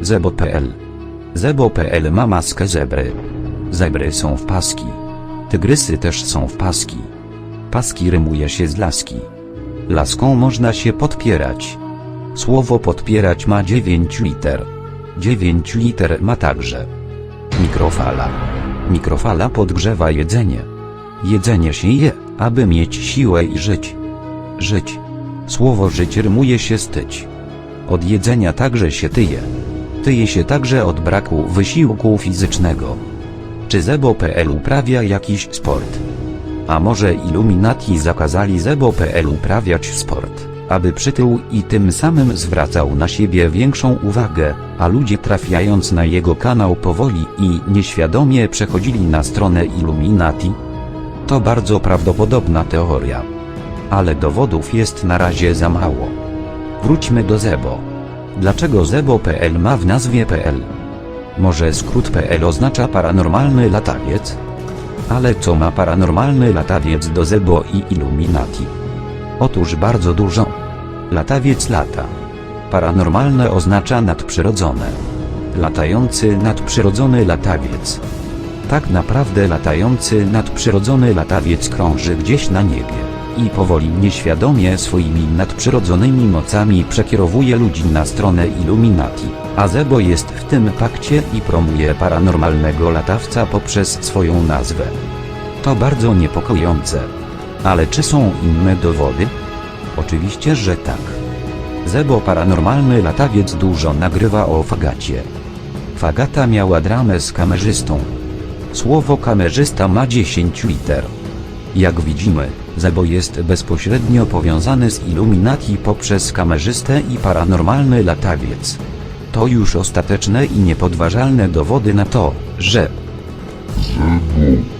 Zebo.pl Zebo.pl ma maskę zebry. Zebry są w paski. Tygrysy też są w paski. Paski rymuje się z laski. Laską można się podpierać. Słowo podpierać ma 9 liter. 9 liter ma także mikrofala. Mikrofala podgrzewa jedzenie. Jedzenie się je, aby mieć siłę i żyć. Żyć. Słowo żyć rymuje się z tyć. Od jedzenia także się tyje. Tyje się także od braku wysiłku fizycznego. Czy Zebo.pl uprawia jakiś sport? A może Illuminati zakazali Zebo.pl uprawiać sport, aby przytył i tym samym zwracał na siebie większą uwagę, a ludzie trafiając na jego kanał powoli i nieświadomie przechodzili na stronę Illuminati? To bardzo prawdopodobna teoria. Ale dowodów jest na razie za mało. Wróćmy do Zebo. Dlaczego Zebo.pl ma w nazwie PL? Może skrót PL oznacza paranormalny latawiec? Ale co ma paranormalny latawiec do Zebo i Illuminati? Otóż bardzo dużo. Latawiec lata. Paranormalne oznacza nadprzyrodzone. Latający nadprzyrodzony latawiec. Tak naprawdę latający nadprzyrodzony latawiec krąży gdzieś na niebie i powoli nieświadomie swoimi nadprzyrodzonymi mocami przekierowuje ludzi na stronę Illuminati, a Zebo jest w tym pakcie i promuje paranormalnego latawca poprzez swoją nazwę. To bardzo niepokojące. Ale czy są inne dowody? Oczywiście, że tak. Zebo paranormalny latawiec dużo nagrywa o Fagacie. Fagata miała dramę z kamerzystą. Słowo kamerzysta ma 10 liter. Jak widzimy, Zebo jest bezpośrednio powiązany z Illuminati poprzez kamerzystę i paranormalny latawiec. To już ostateczne i niepodważalne dowody na to, że Zebo